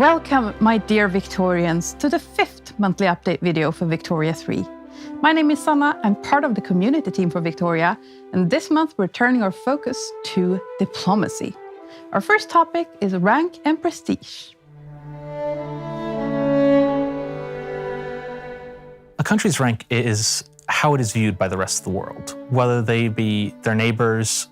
Welcome, my dear Victorians, to the fifth monthly update video for Victoria 3. My name is Sanna, I'm part of the community team for Victoria, and this month we're turning our focus to diplomacy. Our first topic is rank and prestige. A country's rank is how it is viewed by the rest of the world, whether they be their neighbors,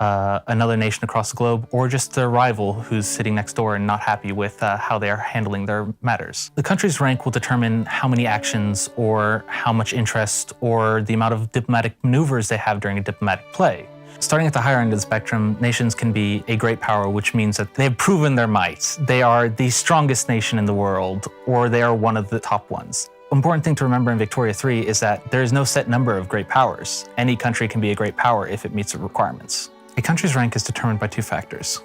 uh, another nation across the globe, or just their rival who's sitting next door and not happy with uh, how they are handling their matters. The country's rank will determine how many actions or how much interest or the amount of diplomatic maneuvers they have during a diplomatic play. Starting at the higher end of the spectrum, nations can be a great power, which means that they've proven their might. They are the strongest nation in the world, or they are one of the top ones. Important thing to remember in Victoria 3 is that there is no set number of great powers. Any country can be a great power if it meets the requirements. A country's rank is determined by two factors,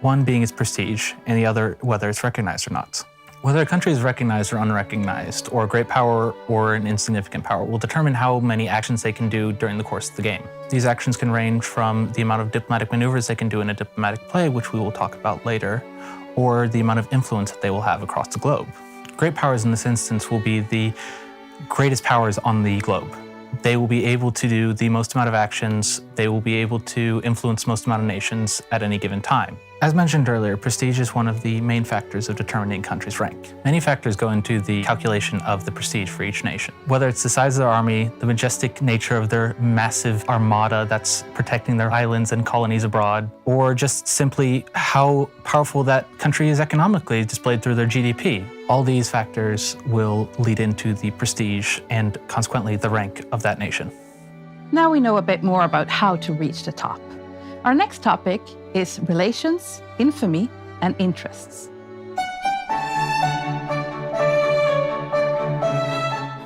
one being its prestige, and the other whether it's recognized or not. Whether a country is recognized or unrecognized, or a great power or an insignificant power, will determine how many actions they can do during the course of the game. These actions can range from the amount of diplomatic maneuvers they can do in a diplomatic play, which we will talk about later, or the amount of influence that they will have across the globe. Great powers in this instance will be the greatest powers on the globe. They will be able to do the most amount of actions, they will be able to influence most amount of nations at any given time. As mentioned earlier, prestige is one of the main factors of determining a country's rank. Many factors go into the calculation of the prestige for each nation. Whether it's the size of their army, the majestic nature of their massive armada that's protecting their islands and colonies abroad, or just simply how powerful that country is economically displayed through their GDP. All these factors will lead into the prestige and consequently the rank of that nation. Now we know a bit more about how to reach the top. Our next topic is relations, infamy, and interests.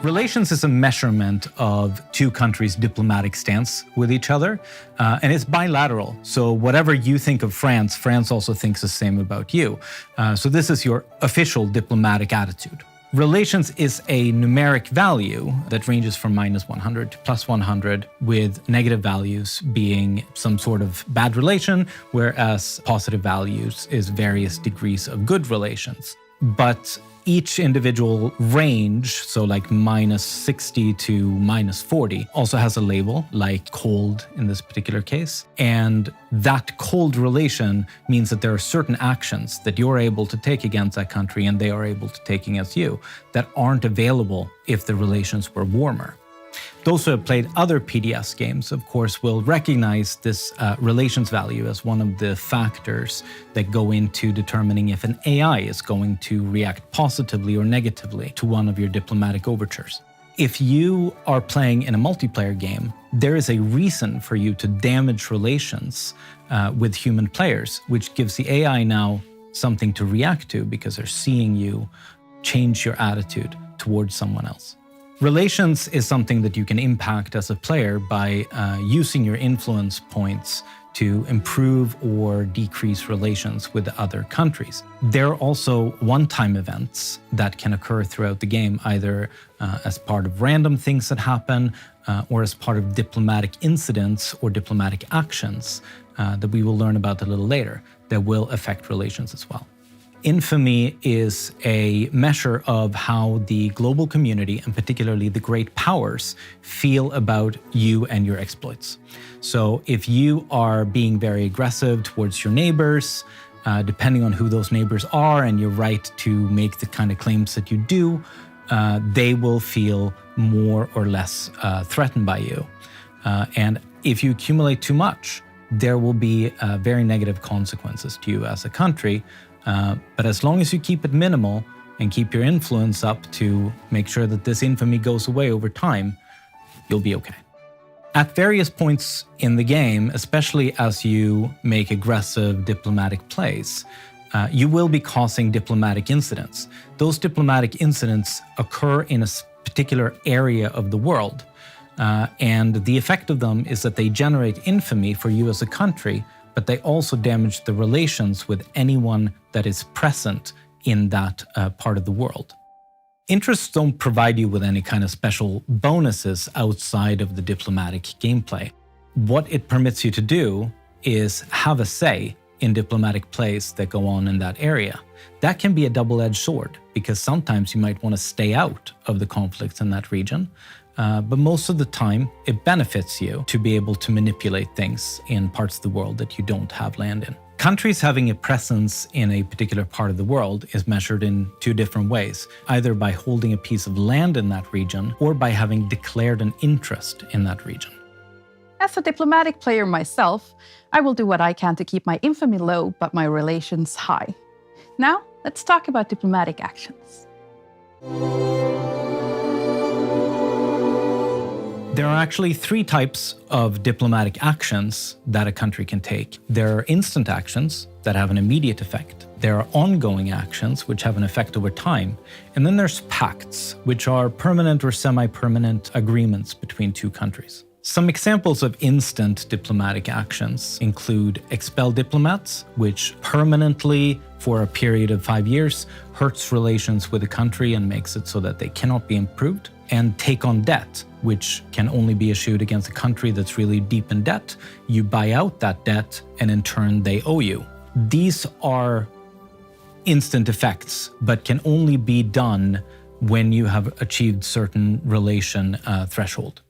Relations is a measurement of two countries' diplomatic stance with each other, uh, and it's bilateral. So, whatever you think of France, France also thinks the same about you. Uh, so, this is your official diplomatic attitude. Relations is a numeric value that ranges from minus 100 to plus 100, with negative values being some sort of bad relation, whereas positive values is various degrees of good relations. But each individual range, so like minus 60 to minus 40, also has a label, like cold in this particular case. And that cold relation means that there are certain actions that you're able to take against that country and they are able to take against you that aren't available if the relations were warmer. Those who have played other PDS games, of course, will recognize this uh, relations value as one of the factors that go into determining if an AI is going to react positively or negatively to one of your diplomatic overtures. If you are playing in a multiplayer game, there is a reason for you to damage relations uh, with human players, which gives the AI now something to react to because they're seeing you change your attitude towards someone else. Relations is something that you can impact as a player by uh, using your influence points to improve or decrease relations with other countries. There are also one time events that can occur throughout the game, either uh, as part of random things that happen uh, or as part of diplomatic incidents or diplomatic actions uh, that we will learn about a little later that will affect relations as well. Infamy is a measure of how the global community, and particularly the great powers, feel about you and your exploits. So, if you are being very aggressive towards your neighbors, uh, depending on who those neighbors are and your right to make the kind of claims that you do, uh, they will feel more or less uh, threatened by you. Uh, and if you accumulate too much, there will be uh, very negative consequences to you as a country, uh, but as long as you keep it minimal and keep your influence up to make sure that this infamy goes away over time, you'll be okay. At various points in the game, especially as you make aggressive diplomatic plays, uh, you will be causing diplomatic incidents. Those diplomatic incidents occur in a particular area of the world. Uh, and the effect of them is that they generate infamy for you as a country but they also damage the relations with anyone that is present in that uh, part of the world. Interests don't provide you with any kind of special bonuses outside of the diplomatic gameplay. What it permits you to do is have a say in diplomatic plays that go on in that area. That can be a double edged sword because sometimes you might want to stay out of the conflicts in that region. Uh, but most of the time, it benefits you to be able to manipulate things in parts of the world that you don't have land in. Countries having a presence in a particular part of the world is measured in two different ways either by holding a piece of land in that region or by having declared an interest in that region. As a diplomatic player myself, I will do what I can to keep my infamy low but my relations high. Now, let's talk about diplomatic actions. There are actually three types of diplomatic actions that a country can take. There are instant actions that have an immediate effect. There are ongoing actions which have an effect over time. And then there's pacts, which are permanent or semi permanent agreements between two countries. Some examples of instant diplomatic actions include expel diplomats, which permanently, for a period of five years, hurts relations with a country and makes it so that they cannot be improved, and take on debt, which can only be issued against a country that's really deep in debt. You buy out that debt, and in turn, they owe you. These are instant effects, but can only be done when you have achieved certain relation uh, threshold.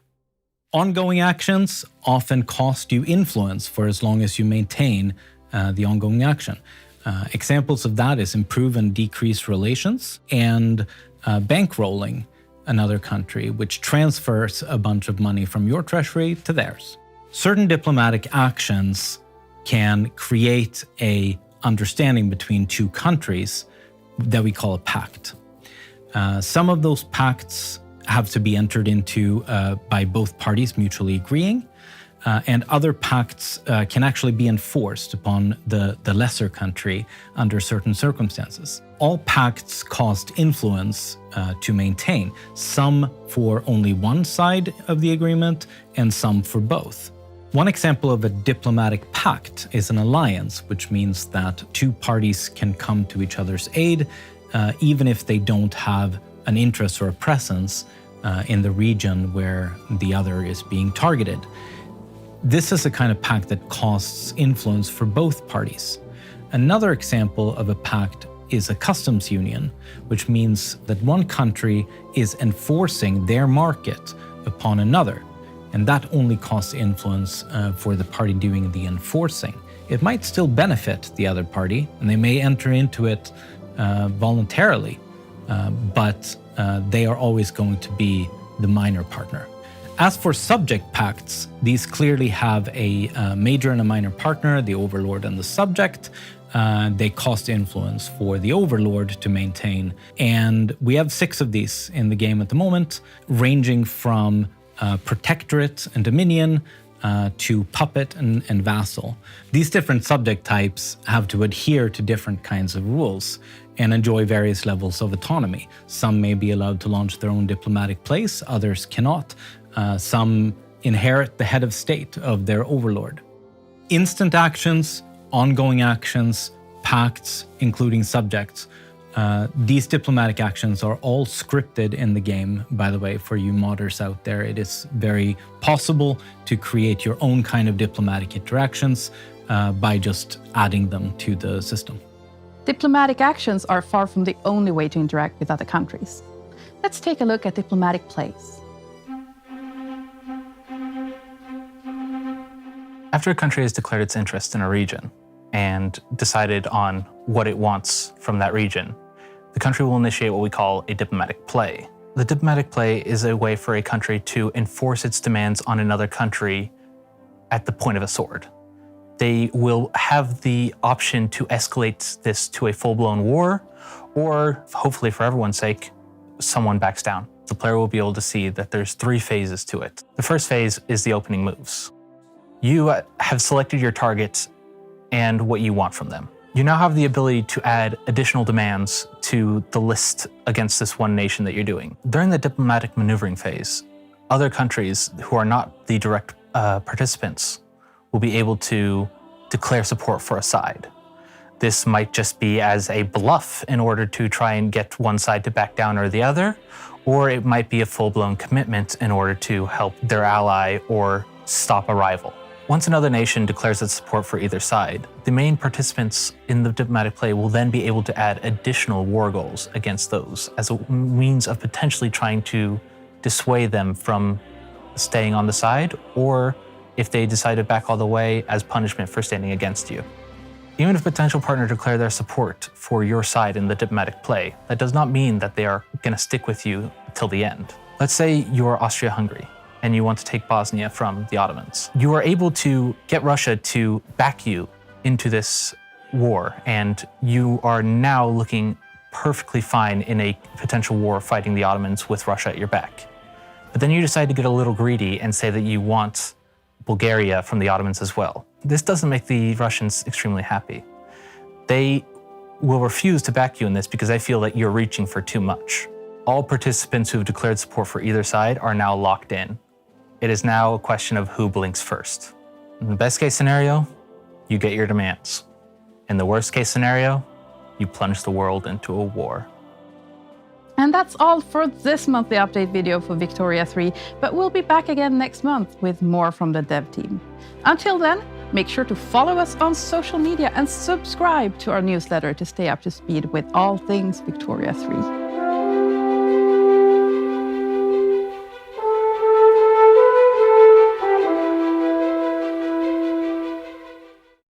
Ongoing actions often cost you influence for as long as you maintain uh, the ongoing action. Uh, examples of that is improve and decrease relations and uh, bankrolling another country, which transfers a bunch of money from your treasury to theirs. Certain diplomatic actions can create a understanding between two countries that we call a pact. Uh, some of those pacts have to be entered into uh, by both parties mutually agreeing. Uh, and other pacts uh, can actually be enforced upon the, the lesser country under certain circumstances. All pacts cost influence uh, to maintain, some for only one side of the agreement and some for both. One example of a diplomatic pact is an alliance, which means that two parties can come to each other's aid uh, even if they don't have an interest or a presence uh, in the region where the other is being targeted. This is a kind of pact that costs influence for both parties. Another example of a pact is a customs union, which means that one country is enforcing their market upon another, and that only costs influence uh, for the party doing the enforcing. It might still benefit the other party, and they may enter into it uh, voluntarily, uh, but uh, they are always going to be the minor partner. As for subject pacts, these clearly have a uh, major and a minor partner, the overlord and the subject. Uh, they cost influence for the overlord to maintain. And we have six of these in the game at the moment, ranging from uh, protectorate and dominion uh, to puppet and, and, vassal. These different subject types have to adhere to different kinds of rules and enjoy various levels of autonomy. Some may be allowed to launch their own diplomatic place, others cannot. Uh, some inherit the head of state of their overlord. Instant actions, ongoing actions, pacts, including subjects. Uh, these diplomatic actions are all scripted in the game, by the way, for you modders out there. It is very possible to create your own kind of diplomatic interactions uh, by just adding them to the system. Diplomatic actions are far from the only way to interact with other countries. Let's take a look at diplomatic plays. After a country has declared its interest in a region and decided on what it wants from that region, the country will initiate what we call a diplomatic play. The diplomatic play is a way for a country to enforce its demands on another country at the point of a sword they will have the option to escalate this to a full blown war, or hopefully for everyone's sake, someone backs down. The player will be able to see that there's three phases to it. The first phase is the opening moves. You uh, have selected your targets and what you want from them. You now have the ability to add additional demands to the list against this one nation that you're doing. During the diplomatic maneuvering phase, other countries who are not the direct uh, participants will be able to declare support for a side. This might just be as a bluff in order to try and get one side to back down or the other, or it might be a full blown commitment in order to help their ally or stop a rival. Once another nation declares its support for either side, the main participants in the diplomatic play will then be able to add additional war goals against those as a means of potentially trying to dissuade them from staying on the side, or if they decide to back all the way as punishment for standing against you. Even if a potential partner declare their support for your side in the diplomatic play, that does not mean that they are going to stick with you till the end. Let's say you are Austria Hungary and you want to take Bosnia from the Ottomans. You are able to get Russia to back you into this war, and you are now looking perfectly fine in a potential war fighting the Ottomans with Russia at your back. But then you decide to get a little greedy and say that you want Bulgaria from the Ottomans as well. This doesn't make the Russians extremely happy. They will refuse to back you in this because they feel that you're reaching for too much. All participants who have declared support for either side are now locked in. It is now a question of who blinks first. In the best case scenario, you get your demands. In the worst case scenario, you plunge the world into a war. And that's all for this monthly update video for Victoria 3, but we'll be back again next month with more from the dev team. Until then, make sure to follow us on social media and subscribe to our newsletter to stay up to speed with all things Victoria 3.